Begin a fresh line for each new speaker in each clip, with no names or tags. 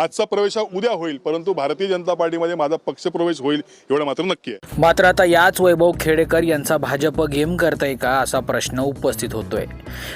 आजचा प्रवेश हा उद्या होईल परंतु भारतीय जनता पार्टीमध्ये माझा पक्षप्रवेश होईल एवढं मात्र नक्की आहे.
मात्र आता याच वैभव खेडेकर यांचा भाजप गेम करतंय का असा प्रश्न उपस्थित होतोय.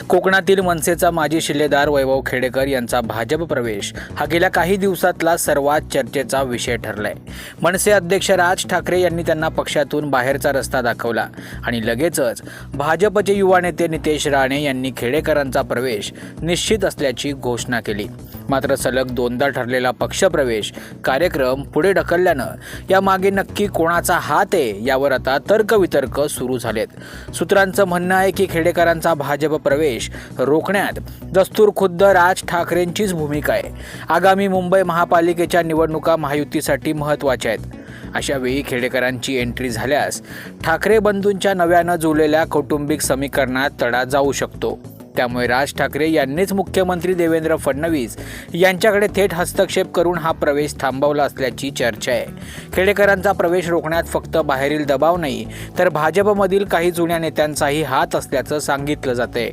कोकणातील मनसेचा माजी शिल्लेदार वैभव खेडेकर यांचा भाजप प्रवेश हा गेल्या काही दिवसातला सर्वात चर्चेचा विषय ठरलाय. मनसे अध्यक्ष राज ठाकरे यांनी त्यांना पक्षातून बाहेरचा रस्ता दाखवला आणि लगेचच भाजपचे युवा नेते नितेश राणे यांनी खेडेकरांचा प्रवेश निश्चित असल्याची घोषणा केली. मात्र सलग दोनदा ठरलेला पक्षप्रवेश कार्यक्रम पुढे ढकलल्यानं यामागे नक्की कोणाचा हात आहे यावर आता तर्कवितर्क सुरू झालेत. सूत्रांचं म्हणणं आहे की खेडेकरांचा भाजप प्रवेश रोखण्यात दस्तूर खुद्द राज ठाकरेंचीच भूमिका आहे. आगामी मुंबई महापालिकेच्या निवडणुका महायुतीसाठी महत्त्वाच्या आहेत. अशा वेळी खेडेकरांची एंट्री झाल्यास ठाकरे बंधूंच्या नव्यानं जुळलेल्या कौटुंबिक समीकरणात तडा जाऊ शकतो. त्यामुळे राज ठाकरे यांनीच मुख्यमंत्री देवेंद्र फडणवीस यांच्याकडे थेट हस्तक्षेप करून हा प्रवेश थांबवला असल्याची चर्चा आहे. खेडेकरांचा प्रवेश रोखण्यात फक्त बाहेरील दबाव नाही तर भाजपमधील काही जुन्या नेत्यांचाही हात असल्याचं सांगितलं जाते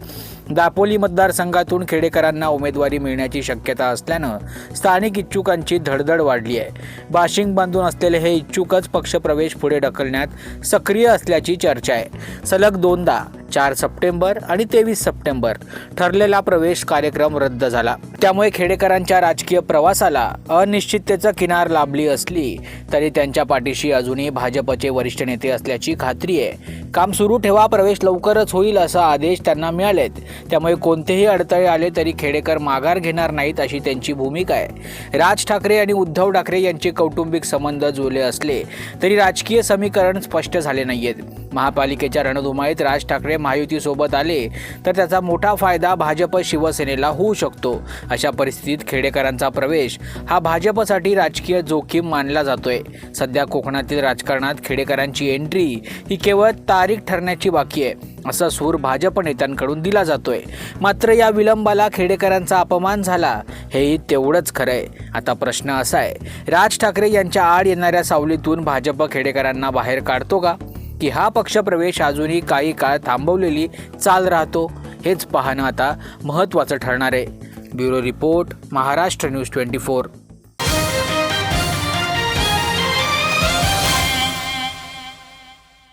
दापोली मतदारसंघातून खेडेकरांना उमेदवारी मिळण्याची शक्यता असल्यानं स्थानिक इच्छुकांची धडधड वाढली आहे. बाशिंग बांधून असलेले हे इच्छुकच पक्षप्रवेश पुढे ढकलण्यात सक्रिय असल्याची चर्चा आहे. सलग दोनदा चार सप्टेंबर आणि तेवीस सप्टेंबर ठरलेला प्रवेश कार्यक्रम रद्द झाला. त्यामुळे खेडेकरांच्या राजकीय प्रवासाला अनिश्चिततेचा किनार लाभली असली तरी त्यांच्या पाठीशी अजूनही भाजपचे वरिष्ठ नेते असल्याची खात्री आहे. काम सुरू ठेवा प्रवेश लवकरच होईल असा आदेश त्यांना मिळालेत. त्यामुळे कोणतेही अडथळे आले तरी खेडेकर माघार घेणार नाहीत अशी त्यांची भूमिका आहे. राज ठाकरे आणि उद्धव ठाकरे यांचे कौटुंबिक संबंध जुळले असले तरी राजकीय समीकरण स्पष्ट झाले नाही आहेत महापालिकेच्या रणधुमाळीत राज ठाकरे महायुतीसोबत आले तर त्याचा मोठा फायदा भाजप शिवसेनेला होऊ शकतो. अशा परिस्थितीत खेडेकरांचा प्रवेश हा भाजपसाठी राजकीय जोखीम मानला जातोय. सध्या कोकणातील राजकारणात खेडेकरांची एंट्री ही केवळ तारीख ठरण्याची बाकी आहे. असा सूर भाजप नेत्यांकडून दिला जातोय. मात्र या विलंबाला खेडेकरांचा अपमान झाला हेही तेवढंच खरं आहे आता प्रश्न असा आहे राज ठाकरे यांच्या आड येणाऱ्या सावलीतून भाजप खेडेकरांना बाहेर काढतो का? की हा पक्षप्रवेश अजूनही काही काळ थांबवलेली चाल राहतो. हेच पाहणं आता महत्त्वाचं ठरणार आहे. Bureau report Maharashtra news twenty four.